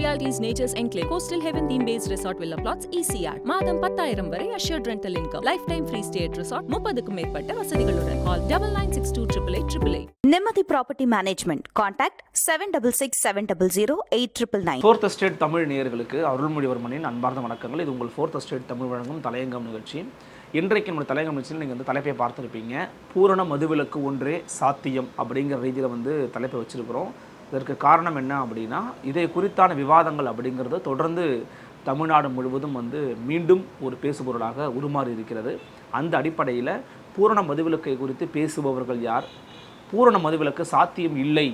Realities Nature's Enclave, Coastal Heaven theme based resort villa plots, ECR. மாதம் பத்தாயிரம் வரை assured rental income. Lifetime free stay at resort, முப்பதுக்கும் மேற்பட்ட வசதிகளுடன். Call double nine six two triple eight triple eight. Nimmathi property management contact seven double six seven double zero eight triple nine fourth state Tamil நேயர்களுக்கு அருள்மொழிவர்மனின் அன்பார்ந்த வணக்கங்கள் இது உங்கள் fourth state Tamil வழங்கும் தலையங்கம் நிகழ்ச்சி இன்றைக்கு நம்முடைய தலையங்கம் நிகழ்ச்சியில் நீங்கள் வந்து தலைப்பை பார்த்துருப்பீங்க பூரண மதுவிலக்கு ஒன்றே சாத்தியம் அப்படிங்கிற ரீதியில் வந்து தலைப்பை வச்சுருக்கிறோம் இதற்கு காரணம் என்ன அப்படின்னா இதை குறித்தான விவாதங்கள் அப்படிங்கிறது தொடர்ந்து தமிழ்நாடு முழுவதும் வந்து மீண்டும் ஒரு பேசுபொருளாக உருமாறி இருக்கிறது. அந்த அடிப்படையில் பூரண மதுவிலக்கை குறித்து பேசுபவர்கள் யார்? பூரண மதுவிலக்கு சாத்தியம் இல்லை.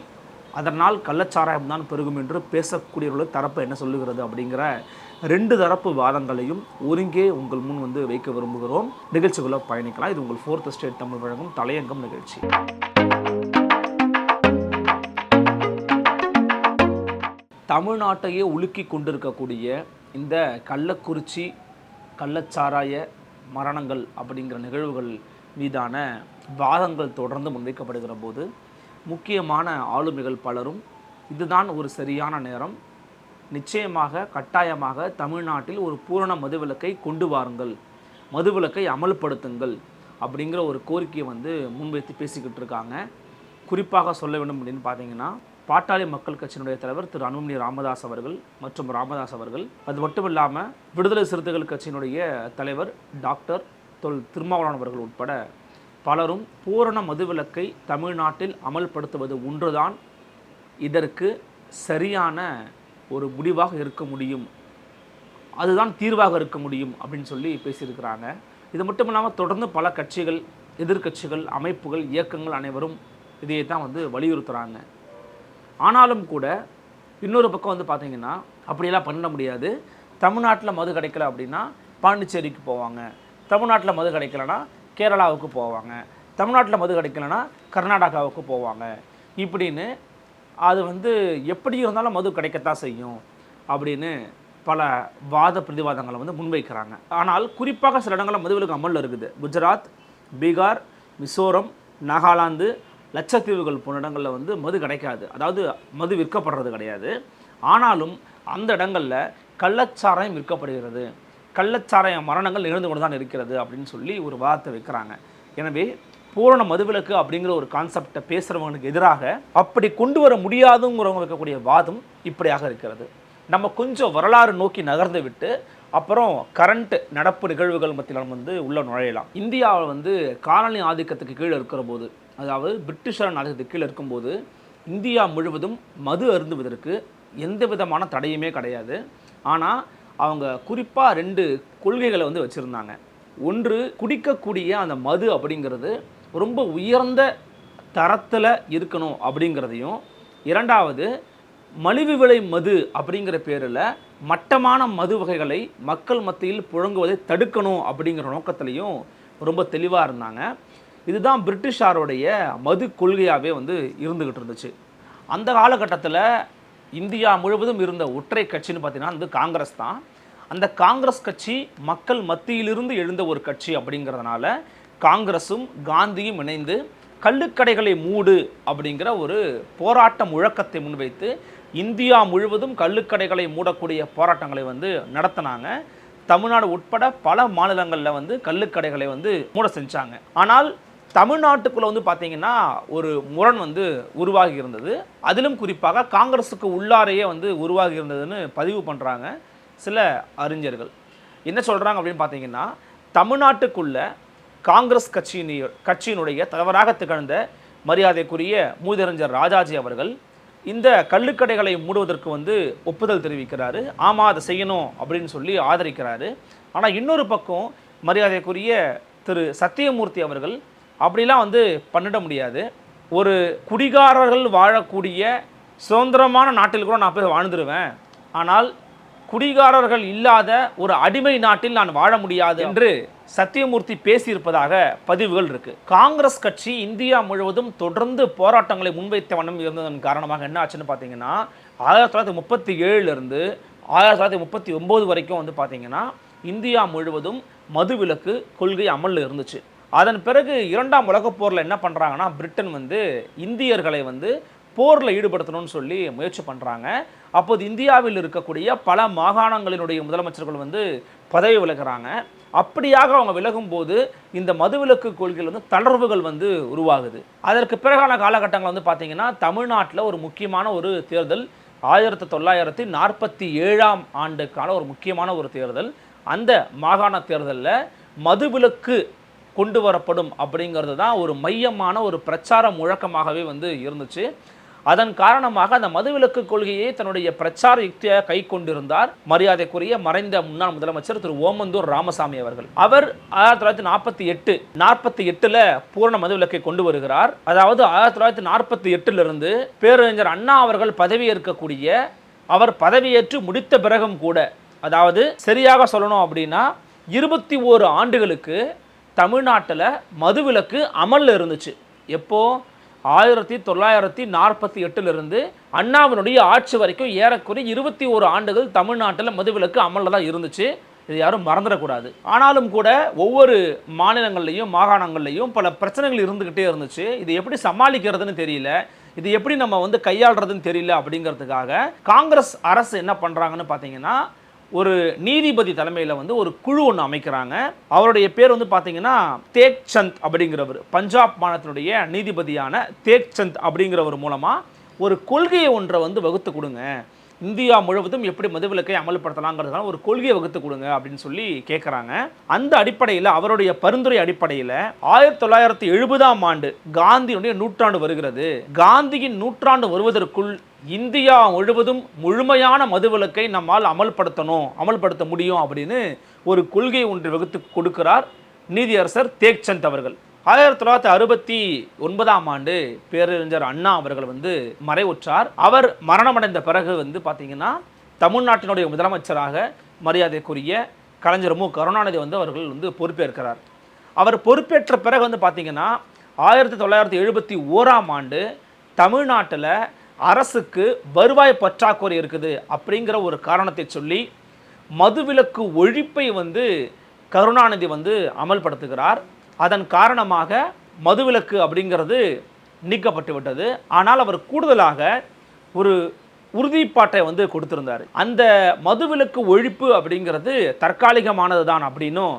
அதனால் கள்ளச்சாராயம் தான் பெருகும் என்று பேசக்கூடியவர்கள் தரப்பு என்ன சொல்லுகிறது அப்படிங்கிற ரெண்டு தரப்பு வாதங்களையும் ஒருங்கே உங்கள் முன் வந்து வைக்க விரும்புகிறோம். நிகழ்ச்சிகளை பயணிக்கலாம். இது உங்கள் ஃபோர்த் ஸ்டேட் தமிழ் வழங்கும் தலையங்கம் நிகழ்ச்சி. தமிழ்நாட்டையே உலுக்கி கொண்டிருக்கக்கூடிய இந்த கள்ளக்குறிச்சி கள்ளச்சாராய மரணங்கள் அப்படிங்கிற நிகழ்வுகள் மீதான வாதங்கள் தொடர்ந்து முன்வைக்கப்படுகிற போது முக்கியமான ஆளுமைகள் பலரும் இதுதான் ஒரு சரியான நேரம். நிச்சயமாக கட்டாயமாக தமிழ்நாட்டில் ஒரு பூரண மதுவிலக்கை கொண்டு வாருங்கள் மதுவிலக்கை அமல்படுத்துங்கள் அப்படிங்கிற ஒரு கோரிக்கையை வந்து முன்வைத்து பேசிக்கிட்டு இருக்காங்க. குறிப்பாக சொல்ல வேண்டும் அப்படின்னு பார்த்தீங்கன்னா பாட்டாளி மக்கள் கட்சியினுடைய தலைவர் திரு அனுமணி ராமதாஸ் அவர்கள் மற்றும் ராமதாஸ் அவர்கள். அது மட்டும் இல்லாமல் விடுதலை சிறுத்தைகள் கட்சியினுடைய தலைவர் டாக்டர் தொல் திருமாவளவன் அவர்கள் உட்பட பலரும் பூரண மதுவிலக்கை தமிழ்நாட்டில் அமல்படுத்துவது ஒன்றுதான். இதற்கு சரியான ஒரு முடிவாக இருக்க முடியும். அதுதான் தீர்வாக இருக்க முடியும் அப்படின்னு சொல்லி பேசியிருக்கிறாங்க. இது மட்டும் இல்லாமல் தொடர்ந்து பல கட்சிகள் எதிர்க்கட்சிகள் அமைப்புகள் இயக்கங்கள் அனைவரும் இதையே தான் வந்து வலியுறுத்துகிறாங்க ஆனாலும் கூட இன்னொரு பக்கம் வந்து பார்த்தீங்கன்னா அப்படியெல்லாம் பண்ண முடியாது. தமிழ்நாட்டில் மது கிடைக்கல அப்படின்னா பாண்டிச்சேரிக்கு போவாங்க. தமிழ்நாட்டில் மது கிடைக்கலனா கேரளாவுக்கு போவாங்க. தமிழ்நாட்டில் மது கிடைக்கலனா கர்நாடகாவுக்கு போவாங்க. இப்படின்னு அது வந்து எப்படி இருந்தாலும் மது கிடைக்கத்தான் செய்யும் அப்படின்னு பல வாத பிரதிவாதங்களை வந்து முன்வைக்கிறாங்க. ஆனால் குறிப்பாக சில இடங்களில் மதுவிலக்கு அமலில் இருக்குது. குஜராத் பீகார் மிசோரம் நாகாலாந்து லட்சத்தீவுகள் போன இடங்களில் வந்து மது கிடைக்காது. அதாவது மது விற்கப்படுறது கிடையாது. ஆனாலும் அந்த இடங்களில் கள்ளச்சாராயம் விற்கப்படுகிறது. கள்ளச்சாராய மரணங்கள் நிகழ்ந்து கொண்டு தான் இருக்கிறது அப்படின்னு சொல்லி ஒரு வாதத்தை வைக்கிறாங்க. எனவே பூரண மதுவிலக்கு அப்படிங்கிற ஒரு கான்செப்டை பேசுகிறவங்களுக்கு எதிராக அப்படி கொண்டு வர முடியாதுங்கிறவங்க வைக்கக்கூடிய வாதம் இப்படியாக இருக்கிறது. நம்ம கொஞ்சம் வரலாறு நோக்கி நகர்ந்து விட்டு அப்புறம் கரண்ட் நடப்பு நிகழ்வுகள் மத்தியில் நம்ம வந்து உள்ள நுழையலாம். இந்தியாவில் வந்து காலனி ஆதிக்கத்துக்கு கீழே இருக்கிற போது அதாவது பிரிட்டிஷார் ஆதிக்கத்துக்கு கீழே இருக்கும்போது இந்தியா முழுவதும் மது அருந்துவதற்கு எந்த விதமான தடையுமே கிடையாது. ஆனால் அவங்க குறிப்பாக ரெண்டு கொள்கைகளை வந்து வச்சுருந்தாங்க. ஒன்று குடிக்கக்கூடிய அந்த மது அப்படிங்கிறது ரொம்ப உயர்ந்த தரத்தில் இருக்கணும் அப்படிங்கிறதையும். இரண்டாவது மலிவு விலை மது அப்படிங்கிற பேரில் மட்டமான மது வகைகளை மக்கள் மத்தியில் புழங்குவதை தடுக்கணும் அப்படிங்கிற நோக்கத்திலையும் ரொம்ப தெளிவாக இருந்தாங்க. இதுதான் பிரிட்டிஷாருடைய மது கொள்கையாகவே வந்து இருந்துக்கிட்டு இருந்துச்சு. அந்த காலகட்டத்தில் இந்தியா முழுவதும் இருந்த ஒற்றை கட்சின்னு பார்த்தீங்கன்னா வந்து காங்கிரஸ் தான். அந்த காங்கிரஸ் கட்சி மக்கள் மத்தியிலிருந்து எழுந்த ஒரு கட்சி அப்படிங்கிறதுனால காங்கிரஸும் காந்தியும் இணைந்து கள்ளுக்கடைகளை மூடு அப்படிங்கிற ஒரு போராட்ட முழக்கத்தை முன்வைத்து இந்தியா முழுவதும் கள்ளுக்கடைகளை மூடக்கூடிய போராட்டங்களை வந்து நடத்தினாங்க. தமிழ்நாடு உட்பட பல மாநிலங்களில் வந்து கள்ளுக்கடைகளை வந்து மூட செஞ்சாங்க. ஆனால் தமிழ்நாட்டுக்குள்ளே வந்து பார்த்தீங்கன்னா ஒரு முரண் வந்து உருவாகி இருந்தது. அதிலும் குறிப்பாக காங்கிரஸுக்கு உள்ளாரையே வந்து உருவாகி இருந்ததுன்னு பதிவு பண்ணுறாங்க சில அறிஞர்கள். என்ன சொல்கிறாங்க அப்படின்னு பார்த்தீங்கன்னா தமிழ்நாட்டுக்குள்ள காங்கிரஸ் கட்சியின் கட்சியினுடைய தலைவராக திகழ்ந்த மரியாதைக்குரிய மூதறிஞர் ராஜாஜி அவர்கள் இந்த கள்ளுக்கடைகளை மூடுவதற்கு வந்து ஒப்புதல் தெரிவிக்கிறாரு. ஆமாம் அதை செய்யணும் அப்படின்னு சொல்லி ஆதரிக்கிறாரு. ஆனால் இன்னொரு பக்கம் மரியாதைக்குரிய திரு சத்தியமூர்த்தி அவர்கள் அப்படிலாம் வந்து பண்ணிட முடியாது. ஒரு குடிகாரர்கள் வாழக்கூடிய சுதந்திரமான நாட்டில் கூட நான் போய் வாழ்ந்துருவேன். ஆனால் குடிகாரர்கள் இல்லாத ஒரு அடிமை நாட்டில் நான் வாழ முடியாது என்று சத்தியமூர்த்தி பேசியிருப்பதாக பதிவுகள் இருக்கு. காங்கிரஸ் கட்சி இந்தியா முழுவதும் தொடர்ந்து போராட்டங்களை முன்வைத்த வண்ணம் இருந்ததன் காரணமாக என்ன ஆச்சுன்னு பார்த்தீங்கன்னா ஆயிரத்தி தொள்ளாயிரத்தி முப்பத்தி ஏழுலேருந்து ஆயிரத்தி தொள்ளாயிரத்தி முப்பத்தி ஒம்பது வரைக்கும் வந்து பார்த்தீங்கன்னா இந்தியா முழுவதும் மதுவிலக்கு கொள்கை அமலில் இருந்துச்சு. அதன் பிறகு இரண்டாம் உலகப் போரில் என்ன பண்ணுறாங்கன்னா பிரிட்டன் வந்து இந்தியர்களை வந்து போரில் ஈடுபடுத்தணும்னு சொல்லி முயற்சி பண்ணுறாங்க அப்போது இந்தியாவில் இருக்கக்கூடிய பல மாகாணங்களினுடைய முதலமைச்சர்கள் வந்து பதவி விலகிறாங்க. அப்படியாக அவங்க விலகும்போது இந்த மதுவிலக்கு கொள்கையில் வந்து தளர்வுகள் வந்து உருவாகுது. அதற்கு பிறகான காலகட்டங்கள் வந்து பார்த்தீங்கன்னா தமிழ்நாட்டில் ஒரு முக்கியமான ஒரு தேர்தல் ஆயிரத்தி தொள்ளாயிரத்தி நாற்பத்தி ஏழாம் ஆண்டுக்கான ஒரு முக்கியமான ஒரு தேர்தல். அந்த மாகாண தேர்தலில் மதுவிலக்கு கொண்டு வரப்படும் அப்படிங்கிறது தான் ஒரு மையமான ஒரு பிரச்சார முழக்கமாகவே வந்து இருந்துச்சு. அதன் காரணமாக அந்த மதுவிலக்கு கொள்கையை தன்னுடைய பிரச்சார யுக்தியாக கை கொண்டிருந்தார். மரியாதைக்குரிய மறைந்த முன்னாள் முதலமைச்சர் திரு ஓமந்தூர் ராமசாமி அவர்கள். அவர் ஆயிரத்தி தொள்ளாயிரத்தி நாற்பத்தி எட்டு நாற்பத்தி எட்டில் பூரண மதுவிலக்கை கொண்டு வருகிறார். அதாவது ஆயிரத்தி தொள்ளாயிரத்தி நாற்பத்தி எட்டிலிருந்து பேரறிஞர் அண்ணா அவர்கள் பதவியேற்கக்கூடிய அவர் பதவியேற்று முடித்த பிறகும் கூட அதாவது சரியாக சொல்லணும் அப்படின்னா இருபத்தி ஓரு ஆண்டுகளுக்கு தமிழ்நாட்டில் மதுவிலக்கு அமலில் இருந்துச்சு. எப்போது ஆயிரத்தி தொள்ளாயிரத்தி நாற்பத்தி எட்டுலேருந்து அண்ணாவினுடைய ஆட்சி வரைக்கும் ஏறக்குறைய இருபத்தி ஓரு ஆண்டுகள் தமிழ்நாட்டில் மதுவிலக்கு அமலில் தான் இருந்துச்சு. இது யாரும் மறந்துடக்கூடாது. ஆனாலும் கூட ஒவ்வொரு மாநிலங்கள்லையும் மாகாணங்கள்லையும் பல பிரச்சனைகள் இருந்துக்கிட்டே இருந்துச்சு. இது எப்படி சமாளிக்கிறதுன்னு தெரியல. இது எப்படி நம்ம வந்து கையாளுறதுன்னு தெரியல அப்படிங்கிறதுக்காக காங்கிரஸ் அரசு என்ன பண்ணுறாங்கன்னு பார்த்தீங்கன்னா ஒரு நீதிபதி தலைமையில் வந்து ஒரு குழு ஒன்று அமைக்கிறாங்க. அவருடைய பேர் வந்து பார்த்தீங்கன்னா தேக் சந்த் அப்படிங்கிறவர். பஞ்சாப் மாநிலத்தினுடைய நீதிபதியான தேக் சந்த் அப்படிங்கிறவர் மூலமாக ஒரு கொள்கையை ஒன்றை வந்து வகுத்து கொடுங்க. இந்தியா முழுவதும் எப்படி மதுவிலக்கை அமல்படுத்தலாங்கிறதுக்கான ஒரு கொள்கையை வகுத்து கொடுங்க அப்படின்னு சொல்லி கேட்குறாங்க அந்த அடிப்படையில் அவருடைய பரிந்துரை அடிப்படையில் ஆயிரத்தி தொள்ளாயிரத்தி எழுபதாம் ஆண்டு காந்தியினுடைய நூற்றாண்டு வருகிறது. காந்தியின் நூற்றாண்டு வருவதற்குள் இந்தியா முழுவதும் முழுமையான மதுவிலக்கை நம்மால் அமல்படுத்தணும் அமல்படுத்த முடியும் அப்படின்னு ஒரு கொள்கை ஒன்று வகுத்து கொடுக்கிறார் நீதியரசர் தேக்சந்த் அவர்கள். ஆயிரத்தி தொள்ளாயிரத்தி அறுபத்தி ஒன்பதாம் ஆண்டு பேரறிஞர் அண்ணா அவர்கள் வந்து மறைவுற்றார். அவர் மரணமடைந்த பிறகு வந்து பார்த்தீங்கன்னா தமிழ்நாட்டினுடைய முதலமைச்சராக மரியாதைக்குரிய கலைஞர் மு. கருணாநிதி வந்து அவர்கள் வந்து பொறுப்பேற்கிறார். அவர் பொறுப்பேற்ற பிறகு வந்து பார்த்தீங்கன்னா ஆயிரத்தி தொள்ளாயிரத்தி எழுபத்தி ஓராம் ஆண்டு தமிழ்நாட்டில் அரசுக்கு வருவாய் பற்றாக்குறை இருக்குது அப்படிங்கிற ஒரு காரணத்தை சொல்லி மதுவிலக்கு ஒழிப்பை வந்து கருணாநிதி வந்து அமல்படுத்துகிறார். அதன் காரணமாக மதுவிலக்கு அப்படிங்கிறது நீக்கப்பட்டு விட்டது. ஆனால் அவர் கூடுதலாக ஒரு உறுதிப்பாட்டை வந்து கொடுத்திருந்தார். அந்த மதுவிலக்கு ஒழிப்பு அப்படிங்கிறது தற்காலிகமானது தான் அப்படின்னும்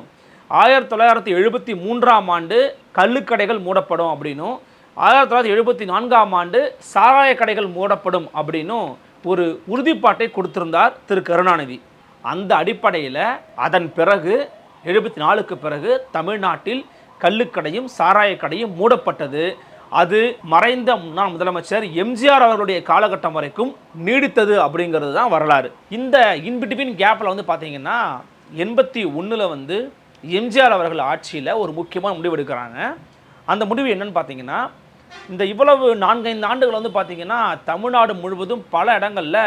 ஆயிரத்தி தொள்ளாயிரத்தி எழுபத்தி மூன்றாம் ஆண்டு கள்ளுக்கடைகள் மூடப்படும் அப்படின்னும் ஆயிரத்தி தொள்ளாயிரத்தி எழுபத்தி நான்காம் ஆண்டு சாராய கடைகள் மூடப்படும் அப்படின்னும் ஒரு உறுதிப்பாட்டை கொடுத்திருந்தார் திரு கருணாநிதி. அந்த அடிப்படையில் அதன் பிறகு எழுபத்தி நாலுக்கு பிறகு தமிழ்நாட்டில் கல்லுக்கடையும் சாராய கடையும் மூடப்பட்டது. அது மறைந்த முன்னாள் முதலமைச்சர் எம்ஜிஆர் அவர்களுடைய காலகட்டம் வரைக்கும் நீடித்தது அப்படிங்கிறது தான் வரலாறு. இந்த இன்பிட்வீன் கேப்பில் வந்து பார்த்தீங்கன்னா எண்பத்தி ஒன்றில் வந்து எம்ஜிஆர் அவர்கள் ஆட்சியில் ஒரு முக்கியமான முடிவு எடுக்கிறாங்க. அந்த முடிவு என்னன்னு பார்த்தீங்கன்னா இந்த இவ்வளவு நான்கைந்து ஆண்டுகள் வந்து பார்த்திங்கன்னா தமிழ்நாடு முழுவதும் பல இடங்களில்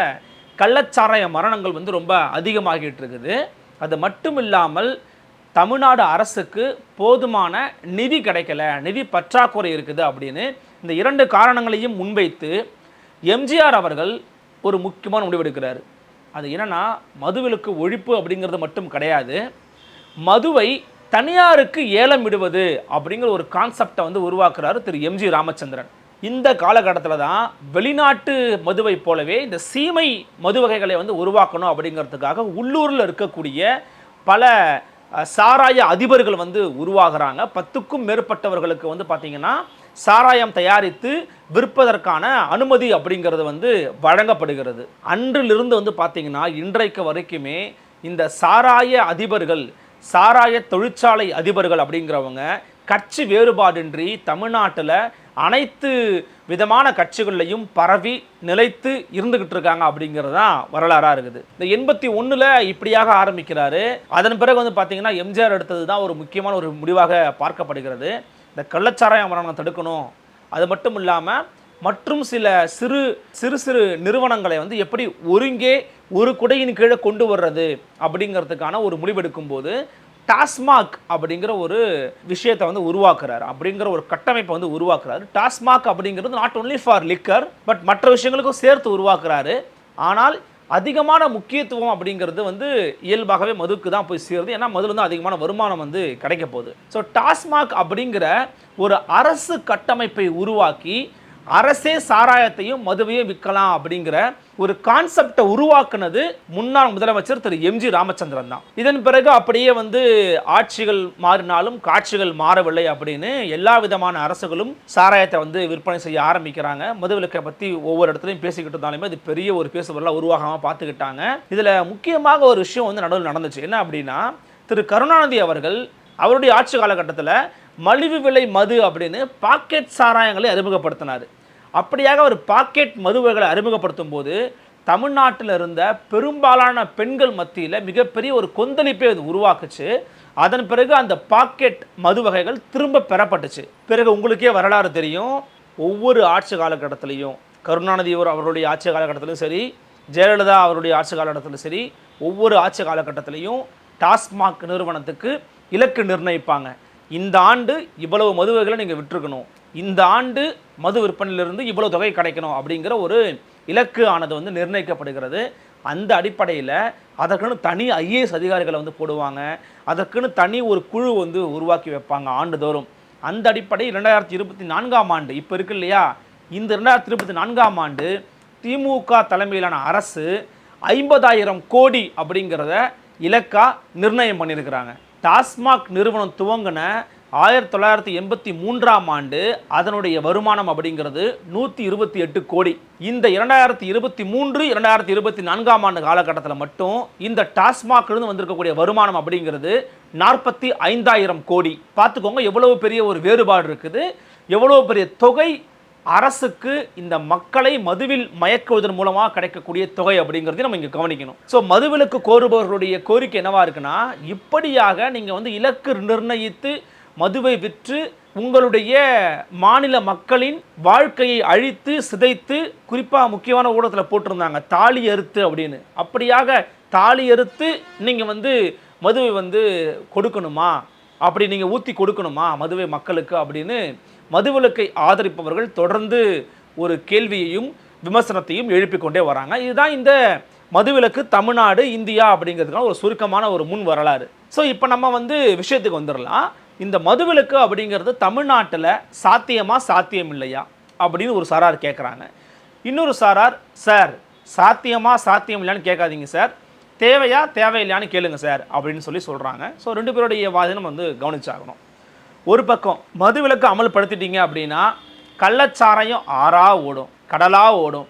கள்ளச்சாராய மரணங்கள் வந்து ரொம்ப அதிகமாகிட்டு இருக்குது. அது மட்டும் இல்லாமல் தமிழ்நாடு அரசுக்கு போதுமான நிதி கிடைக்கல நிதி பற்றாக்குறை இருக்குது அப்படின்னு இந்த இரண்டு காரணங்களையும் முன்வைத்து எம்ஜிஆர் அவர்கள் ஒரு முக்கியமான முடிவெடுக்கிறார் அது என்னன்னா மதுவிலக்கு ஒழிப்பு அப்படிங்கிறது மட்டும் கிடையாது. மதுவை தனியாருக்கு ஏலம் விடுவது அப்படிங்கிற ஒரு கான்செப்டை வந்து உருவாக்குறாரு திரு எம்ஜி ராமச்சந்திரன். இந்த காலகட்டத்தில் தான் வெளிநாட்டு மதுவை போலவே இந்த சீமை மது வகைகளை வந்து உருவாக்கணும் அப்படிங்கிறதுக்காக உள்ளூரில் இருக்கக்கூடிய பல சாராய அதிபர்கள் வந்து உருவாகிறாங்க. பத்துக்கும் மேற்பட்டவர்களுக்கு வந்து பார்த்திங்கன்னா சாராயம் தயாரித்து விற்பதற்கான அனுமதி அப்படிங்கிறது வந்து வழங்கப்படுகிறது. அன்றிலிருந்து வந்து பார்த்திங்கன்னா இன்றைக்கு வரைக்குமே இந்த சாராய அதிபர்கள் சாராய தொழிற்சாலை அதிபர்கள் அப்படிங்கிறவங்க கட்சி வேறுபாடின்றி தமிழ்நாட்டில் அனைத்து விதமான கட்சிகள்லையும் பரவி நிலைத்து இருந்துகிட்டு இருக்காங்க அப்படிங்கிறது தான் வரலாறாக இருக்குது. இந்த எண்பத்தி ஒன்றில் இப்படியாக ஆரம்பிக்கிறாரு. அதன் பிறகு வந்து பார்த்தீங்கன்னா எம்ஜிஆர் எடுத்தது தான் ஒரு முக்கியமான ஒரு முடிவாக பார்க்கப்படுகிறது. இந்த கள்ளச்சாராய மரணம் தடுக்கணும். அது மட்டும் இல்லாமல் மற்றும் சில சிறு சிறு சிறு நிறுவனங்களை வந்து எப்படி ஒருங்கே ஒரு குடையின் கீழே கொண்டு வர்றது அப்படிங்கிறதுக்கான ஒரு முடிவெடுக்கும் போது டாஸ்மாக் அப்படிங்கிற ஒரு விஷயத்தை வந்து உருவாக்குறாரு. அப்படிங்கிற ஒரு கட்டமைப்பை வந்து உருவாக்குறாரு. டாஸ்மாக் அப்படிங்கிறது not only for liquor but மற்ற விஷயங்களுக்கும் சேர்த்து உருவாக்குறாரு. ஆனால் அதிகமான முக்கியத்துவம் அப்படிங்கிறது வந்து இயல்பாகவே மதுக்கு தான் போய் சேருது. ஏன்னா மதுல வந்து அதிகமான வருமானம் வந்து கிடைக்க போகுது. ஸோ டாஸ்மாக் அப்படிங்கிற ஒரு அரசு கட்டமைப்பை உருவாக்கி அரசே சாராயத்தையும் மதுவையும் விற்கலாம் அப்படிங்கிற ஒரு கான்செப்டை உருவாக்குனது முன்னாள் முதலமைச்சர் திரு. எம்ஜி ராமச்சந்திரன் தான். இதன் பிறகு அப்படியே வந்து ஆட்சிகள் மாறினாலும் காட்சிகள் மாறவில்லை அப்படின்னு எல்லா விதமான அரசுகளும் சாராயத்தை வந்து விற்பனை செய்ய ஆரம்பிக்கிறாங்க. மதுவிலக்கை பற்றி ஒவ்வொரு இடத்துலையும் பேசிக்கிட்டு இருந்தாலுமே அது பெரிய ஒரு பேசுபொருளாக உருவாகாமல் பார்த்துக்கிட்டாங்க. இதில் முக்கியமாக ஒரு விஷயம் வந்து நடுவில் நடந்துச்சு. என்ன அப்படின்னா திரு. கருணாநிதி அவர்கள் அவருடைய ஆட்சி காலகட்டத்தில் மலிவு விலை மது அப்படின்னு பாக்கெட் சாராயங்களை அறிமுகப்படுத்தினார். அப்படியாக ஒரு பாக்கெட் மதுவகைகளை அறிமுகப்படுத்தும் போது தமிழ்நாட்டில் இருந்த பெரும்பாலான பெண்கள் மத்தியில் மிகப்பெரிய ஒரு கொந்தளிப்பை அது உருவாக்குச்சு. அதன் பிறகு அந்த பாக்கெட் மது வகைகள் திரும்ப பெறப்பட்டுச்சு. பிறகு உங்களுக்கே வரலாறு தெரியும். ஒவ்வொரு ஆட்சி காலகட்டத்திலையும் கருணாநிதி அவருடைய ஆட்சி காலகட்டத்திலும் சரி ஜெயலலிதா அவருடைய ஆட்சி காலகட்டத்திலும் சரி ஒவ்வொரு ஆட்சி காலகட்டத்திலையும் டாஸ்மாக் நிறுவனத்துக்கு இலக்கு நிர்ணயிப்பாங்க. இந்த ஆண்டு இவ்வளவு மதுவைகளை நீங்கள் விட்டுருக்கணும். இந்த ஆண்டு மது விற்பனையிலிருந்து இவ்வளவு தொகை கிடைக்கணும் அப்படிங்கிற ஒரு இலக்கு ஆனது வந்து நிர்ணயிக்கப்படுகிறது. அந்த அடிப்படையில் அதற்குன்னு தனி ஐஏஎஸ் அதிகாரிகளை வந்து போடுவாங்க. அதற்குன்னு தனி ஒரு குழு வந்து உருவாக்கி வைப்பாங்க ஆண்டுதோறும். அந்த அடிப்படை ரெண்டாயிரத்தி இருபத்தி நான்காம் ஆண்டு இப்போ இருக்கு இல்லையா? இந்த ரெண்டாயிரத்தி இருபத்தி நான்காம் ஆண்டு திமுக தலைமையிலான அரசு ஐம்பதாயிரம் கோடி அப்படிங்கிறத இலக்காக நிர்ணயம் பண்ணியிருக்கிறாங்க. டாஸ்மாக் நிறுவனம் துவங்கின ஆயிரத்தி தொள்ளாயிரத்தி எண்பத்தி மூன்றாம் ஆண்டு அதனுடைய வருமானம் அப்படிங்கிறது நூற்றி இருபத்தி எட்டு கோடி. இந்த இரண்டாயிரத்தி இருபத்தி மூன்று இரண்டாயிரத்தி இருபத்தி நான்காம் ஆண்டு காலகட்டத்தில் மட்டும் இந்த டாஸ்மாக்லேருந்து வந்திருக்கக்கூடிய வருமானம் அப்படிங்கிறது நாற்பத்தி ஐந்தாயிரம் கோடி. பார்த்துக்கோங்க எவ்வளவு பெரிய ஒரு வேறுபாடு இருக்குது. எவ்வளோ பெரிய தொகை அரசுக்கு இந்த மக்களை மதுவில் மயக்குவதன் மூலமாக கிடைக்கக்கூடிய தொகை அப்படிங்கிறதையும் நம்ம இங்கே கவனிக்கணும். ஸோ மதுவிலக்கு கோருபவர்களுடைய கோரிக்கை என்னவா இருக்குன்னா இப்படியாக நீங்கள் வந்து இலக்கு நிர்ணயித்து மதுவை விற்று உங்களுடைய மாநில மக்களின் வாழ்க்கையை அழித்து சிதைத்து குறிப்பாக முக்கியமான ஊடகத்தில் போட்டிருந்தாங்க தாலி அறுத்து அப்படின்னு. அப்படியாக தாலி அறுத்து நீங்கள் வந்து மதுவை வந்து கொடுக்கணுமா? அப்படி நீங்கள் ஊற்றி கொடுக்கணுமா மதுவை மக்களுக்கு அப்படின்னு மதுவிலக்கை ஆதரிப்பவர்கள் தொடர்ந்து ஒரு கேள்வியையும் விமர்சனத்தையும் எழுப்பிக் கொண்டே வராங்க. இதுதான் இந்த மதுவிலக்கு தமிழ்நாடு இந்தியா அப்படிங்கிறதுக்கான ஒரு சுருக்கமான ஒரு முன் வரலாறு. ஸோ இப்போ நம்ம வந்து விஷயத்துக்கு வந்துடலாம் இந்த மதுவிலக்கு அப்படிங்கிறது தமிழ்நாட்டில் சாத்தியமா சாத்தியம் இல்லையா அப்படின்னு ஒரு சாரார் கேட்குறாங்க இன்னொரு சாரார் சார் சாத்தியமா சாத்தியம் இல்லையான்னு கேட்காதீங்க சார். தேவையா தேவையில்லையான்னு கேளுங்க சார் அப்படின்னு சொல்லி சொல்கிறாங்க ஸோ ரெண்டு பேருடைய வாதனம் வந்து கவனிச்சாகணும். ஒரு பக்கம் மதுவிலக்கு அமல்படுத்திட்டீங்க அப்படின்னா கள்ளச்சாராயம் ஆறா ஓடும் கடலாக ஓடும்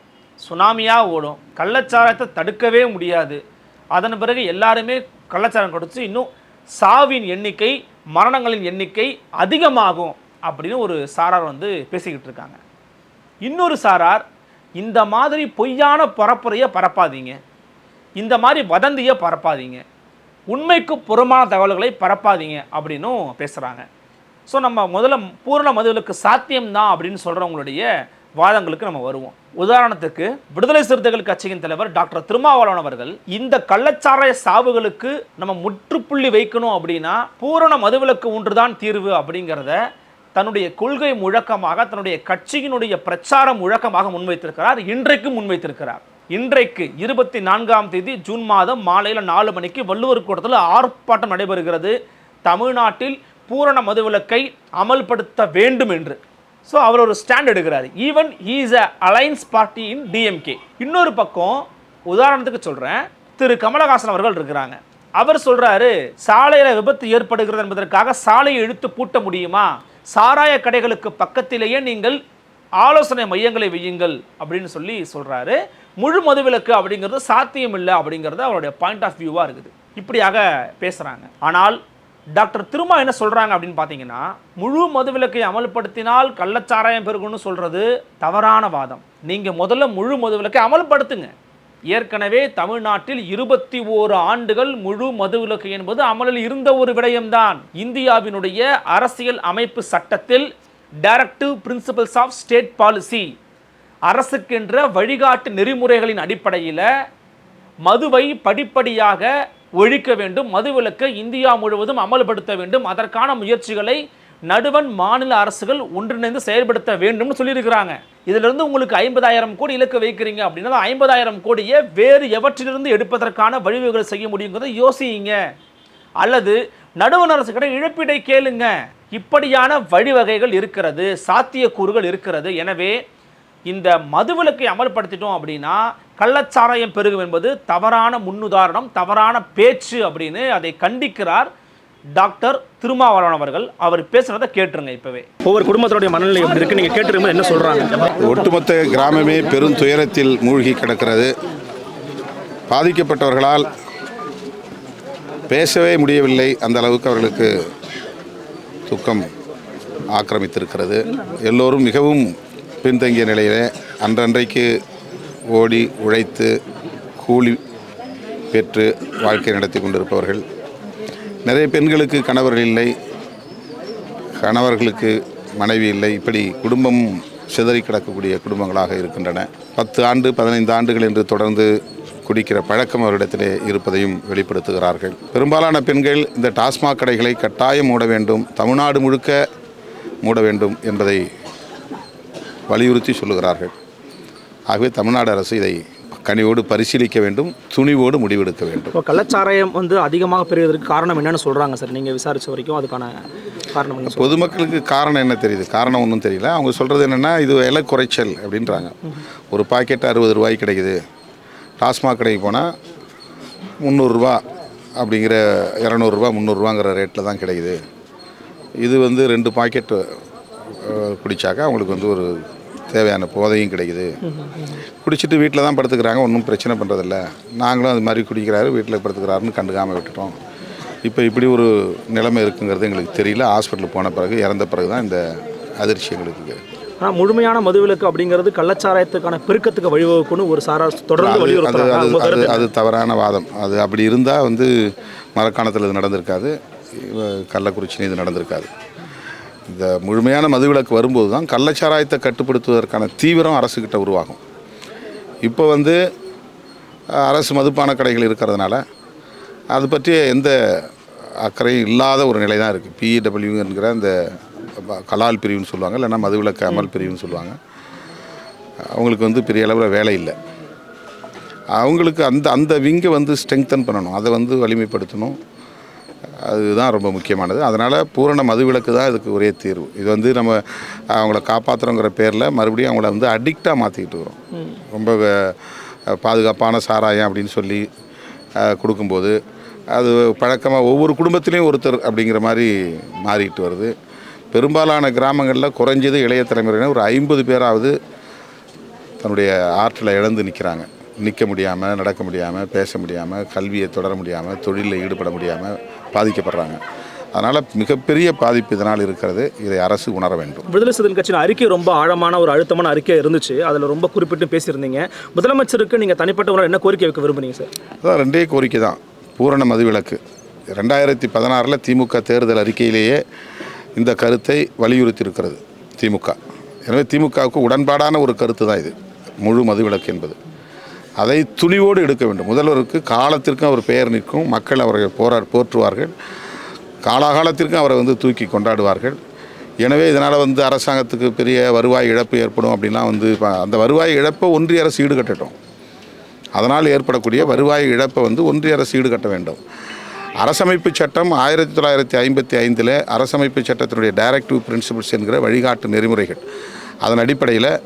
சுனாமியாக ஓடும். கள்ளச்சாராயத்தை தடுக்கவே முடியாது. அதன் பிறகு எல்லாருமே கள்ளச்சாரம் கொடுத்து இன்னும் சாவின் எண்ணிக்கை மரணங்களின் எண்ணிக்கை அதிகமாகும் அப்படின்னு ஒரு சாரார் வந்து பேசிக்கிட்டு இருக்காங்க. இன்னொரு சாரார் இந்த மாதிரி பொய்யான பரப்புரையை பரப்பாதீங்க. இந்த மாதிரி வதந்தியை பரப்பாதீங்க. உண்மைக்கு புறமான தகவல்களை பரப்பாதீங்க அப்படின்னும் பேசுகிறாங்க ஸோ நம்ம முதல்ல பூரண மதுவிலக்கு சாத்தியம்தான் அப்படின்னு சொல்கிறவங்களுடைய வாதங்களுக்கு நம்ம வருவோம். உதாரணத்துக்கு விடுதலை சிறுத்தைகள் கட்சியின் தலைவர் டாக்டர் திருமாவளவன் அவர்கள் இந்த கள்ளச்சாராய சாவுகளுக்கு நம்ம முற்றுப்புள்ளி வைக்கணும் அப்படின்னா பூரண மதுவிலக்கு ஒன்றுதான் தீர்வு அப்படிங்கிறத தன்னுடைய கொள்கை முழக்கமாக தன்னுடைய கட்சியினுடைய பிரச்சாரம் முழக்கமாக முன்வைத்திருக்கிறார். இன்றைக்கு முன்வைத்திருக்கிறார். இன்றைக்கு இருபத்தி நான்காம் தேதி ஜூன் மாதம் மாலையில் நாலு மணிக்கு வள்ளுவர் கூட்டத்தில் ஆர்ப்பாட்டம் நடைபெறுகிறது. தமிழ்நாட்டில் பூரண மதுவிலக்கை அமல்படுத்த வேண்டும் என்று. ஸோ அவர் ஒரு ஸ்டாண்ட் எடுக்கிறார். Even is a alliance party in DMK இன்னொரு பக்கம் உதாரணத்துக்கு சொல்கிறேன் திரு கமலஹாசன் அவர்கள் இருக்கிறாங்க. அவர் சொல்கிறாரு சாலையில் விபத்து ஏற்படுகிறது என்பதற்காக சாலையை இழுத்து பூட்ட முடியுமா? சாராய கடைகளுக்கு பக்கத்திலேயே நீங்கள் ஆலோசனை மையங்களை வையுங்கள் அப்படின்னு சொல்லி சொல்கிறாரு முழு மதுவிலக்கு அப்படிங்கிறது சாத்தியம் இல்லை அப்படிங்கிறது அவருடைய பாயிண்ட் ஆஃப் வியூவாக இருக்குது. இப்படியாக பேசுகிறாங்க ஆனால் டாக்டர் திருமா என்ன சொல்கிறாங்க அப்படின்னு பார்த்தீங்கன்னா முழு மதுவிலக்கை அமல்படுத்தினால் கள்ளச்சாராயம் பெருகும்னு சொல்கிறது தவறான வாதம். நீங்கள் முதல்ல முழு மதுவிலக்கை அமல்படுத்துங்க. ஏற்கனவே தமிழ்நாட்டில் இருபத்தி ஓரு ஆண்டுகள் முழு மதுவிலக்கு என்பது அமலில் இருந்த ஒரு விடயம்தான். இந்தியாவினுடைய அரசியல் அமைப்பு சட்டத்தில் directive principles of state policy அரசுக்கென்ற வழிகாட்டு நெறிமுறைகளின் அடிப்படையில் மதுவை படிப்படியாக ஒழிக்க வேண்டும் மதுவிலக்கை இந்தியா முழுவதும் அமல்படுத்த வேண்டும். அதற்கான முயற்சிகளை நடுவன் மாநில அரசுகள் ஒன்றிணைந்து செயல்படுத்த வேண்டும்னு சொல்லியிருக்கிறாங்க. இதிலிருந்து உங்களுக்கு ஐம்பதாயிரம் கோடி இலக்கு வைக்கிறீங்க அப்படின்னா ஐம்பதாயிரம் கோடியை வேறு எவற்றிலிருந்து எடுப்பதற்கான வழிவகைகள் செய்ய முடியுங்கிறத யோசியுங்க அல்லது நடுவண் அரசு கிட்ட இழப்பீடை கேளுங்க. இப்படியான வழிவகைகள் இருக்கிறது சாத்தியக்கூறுகள் இருக்கிறது. எனவே இந்த மதுவிலக்கை அமல்படுத்திட்டோம் அப்படின்னா கள்ளச்சாராயம் பெருகும் என்பது தவறான முன்னுதாரணம் தவறான பேச்சு அப்படின்னு அதை கண்டிக்கிறார் டாக்டர் திருமாவளவன் அவர்கள். அவர் பேசுனதை கேட்டுருங்க இப்பவே. ஒவ்வொரு குடும்பத்தோடைய மனநிலை எப்படி இருக்கு? நீங்க கேட்டிருக்கும் என்ன சொல்றாங்க? ஒட்டுமொத்த கிராமமே பெரும் துயரத்தில் மூழ்கி கிடக்கிறது. பாதிக்கப்பட்டவர்களால் பேசவே முடியவில்லை. அந்த அளவுக்கு அவர்களுக்கு துக்கம் ஆக்கிரமித்திருக்கிறது. எல்லோரும் மிகவும் பின்தங்கிய நிலையிலே அன்றன்றைக்கு ஓடி உழைத்து கூலி பெற்று வாழ்க்கை நடத்தி கொண்டிருப்பவர்கள். நிறைய பெண்களுக்கு கணவர்கள் இல்லை கணவர்களுக்கு மனைவி இல்லை. இப்படி குடும்பம் சிதறி கிடக்கக்கூடிய குடும்பங்களாக இருக்கின்றன. பத்து ஆண்டு பதினைந்து ஆண்டுகள் என்று தொடர்ந்து குடிக்கிற பழக்கம் அவரிடத்திலே இருப்பதையும் வெளிப்படுத்துகிறார்கள். பெரும்பாலான பெண்கள் இந்த டாஸ்மாக் கடைகளை கட்டாயம் மூட வேண்டும் தமிழ்நாடு முழுக்க மூட வேண்டும் என்பதை வலியுறுத்தி சொல்லுகிறார்கள். ஆகவே தமிழ்நாடு அரசு இதை கனிவோடு பரிசீலிக்க வேண்டும் துணிவோடு முடிவெடுக்க வேண்டும். இப்போ கள்ளச்சாராயம் வந்து அதிகமாக பெறுவதற்கு காரணம் என்னன்னு சொல்றாங்க சார். நீங்க விசாரிச்ச வரைக்கும் அதுக்கான காரணம் என்ன? பொதுமக்களுக்கு காரணம் என்ன தெரியுது? காரணம் ஒன்றும் தெரியல. அவங்க சொல்கிறது என்னென்னா இது விலை குறைச்சல் அப்படின்றாங்க. ஒரு பாக்கெட் அறுபது ரூபாய் கிடைக்குது. டாஸ்மாக் கடைக்கு போனால் முந்நூறுரூவா அப்படிங்கிற இரநூறுபா முந்நூறுரூவாங்கிற ரேட்டில் தான் கிடைக்குது. இது வந்து ரெண்டு பாக்கெட் குடித்தாக்கா அவங்களுக்கு வந்து ஒரு தேவையான போதையும் கிடைக்குது. குடிச்சிட்டு வீட்டில் தான் படுத்துக்கிறாங்க ஒன்றும் பிரச்சனை பண்ணுறதில்ல நாங்களும் அது மாதிரி குடிக்கிறாரு வீட்டில் படுத்துக்கிறாருன்னு கண்டுக்காமல் விட்டுட்டோம். இப்போ இப்படி ஒரு நிலைமை இருக்குங்கிறது எங்களுக்கு தெரியல. ஹாஸ்பிட்டல் போன பிறகு இறந்த பிறகு தான் இந்த அதிர்ச்சி எங்களுக்கு இருக்கு. ஆனா முழுமையான மதுவிலக்கு அப்படிங்கிறது கள்ளச்சாராயத்துக்கான பெருக்கத்துக்கு வழிவகுக்குன்னு ஒரு சாரார் தொடர்ந்து அது அது தவறான வாதம். அது அப்படி இருந்தால் வந்து மரக்காணத்தில் இது நடந்திருக்காது. கள்ளக்குறிச்சியில் இது நடந்திருக்காது. இந்த முழுமையான மதுவிலக்கு வரும்போது தான் கள்ளச்சாராயத்தை கட்டுப்படுத்துவதற்கான தீவிரம் அரசுக்கிட்ட உருவாகும். இப்போ வந்து அரசு மதுப்பான கடைகள் இருக்கிறதுனால அது பற்றிய எந்த அக்கறையும் இல்லாத ஒரு நிலை தான் இருக்குது பிஇடபிள்யூ என்கிற இந்த ப- கலால் பிரிவுன்னு சொல்லுவாங்க இல்லைன்னா மதுவிலக்கு அமல் பிரிவுன்னு சொல்லுவாங்க. அவங்களுக்கு வந்து பெரிய அளவில் வேலை இல்லை. அவங்களுக்கு அந்த அந்த விங்கை வந்து ஸ்ட்ரெங்தன் பண்ணணும். அதை வந்து வலிமைப்படுத்தணும். அதுதான் ரொம்ப முக்கியமானது. அதனால் பூரண மதுவிலக்கு தான் இதுக்கு ஒரே தீர்வு. இது வந்து நம்ம அவங்கள காப்பாற்றுறோங்கிற பேரில் மறுபடியும் அவங்கள வந்து அடிக்டாக மாற்றிக்கிட்டு வரோம். ரொம்ப பாதுகாப்பான சாராயம் அப்படின்னு சொல்லி கொடுக்கும்போது அது பழக்கமாக ஒவ்வொரு குடும்பத்திலையும் ஒருத்தர் அப்படிங்கிற மாதிரி மாறிட்டு வருது. பெரும்பாலான கிராமங்களில் குறைஞ்சது இளைய தலைமுறையினர் ஒரு ஐம்பது பேராவது தன்னுடைய ஆற்றலை இழந்து நிற்கிறாங்க நிற்க முடியாமல் நடக்க முடியாமல் பேச முடியாமல் கல்வியை தொடர முடியாமல் தொழிலில் ஈடுபட முடியாமல் பாதிக்கப்படுறாங்க. அதனால் மிகப்பெரிய பாதிப்பு இதனால் இருக்கிறது. இதை அரசு உணர வேண்டும். விடுதலை சிறுத்தைகள் கட்சியின் அறிக்கை ரொம்ப ஆழமான ஒரு அழுத்தமான அறிக்கை இருந்துச்சு. அதில் ரொம்ப குறிப்பிட்டு பேசியிருந்தீங்க. முதலமைச்சருக்கு நீங்கள் தனிப்பட்ட முறையில் என்ன கோரிக்கை வைக்க விரும்புனீங்க சார்? அதான் ரெண்டே கோரிக்கை தான். பூரண மதுவிலக்கு. ரெண்டாயிரத்தி பதினாறில் திமுக தேர்தல் அறிக்கையிலேயே இந்த கருத்தை வலியுறுத்தி இருக்கிறது திமுக. எனவே திமுகவுக்கு உடன்பாடான ஒரு கருத்து தான் இது. முழு மதுவிலக்கு என்பது. அதை துணிவோடு எடுக்க வேண்டும். முதல்வருக்கு காலத்திற்கும் அவர் பெயர் நிற்கும். மக்கள் அவரை போரா போற்றுவார்கள். காலாகாலத்திற்கும் அவரை வந்து தூக்கி கொண்டாடுவார்கள். எனவே இதனால் வந்து அரசாங்கத்துக்கு பெரிய வருவாய் இழப்பு ஏற்படும் அப்படின்லாம் வந்து இப்ப அந்த வருவாய் இழப்பை ஒன்றிய அரசு ஈடுகட்டட்டும். அதனால் ஏற்படக்கூடிய வருவாய் இழப்பை வந்து ஒன்றிய அரசு ஈடுகட்ட வேண்டும். அரசமைப்பு சட்டம் ஆயிரத்தி தொள்ளாயிரத்தி ஐம்பத்தி ஐந்தில் அரசமைப்பு சட்டத்தினுடைய டைரக்டிவ் பிரின்சிபிள்ஸ் என்கிற வழிகாட்டு நெறிமுறைகள். அதன் அடிப்படையில்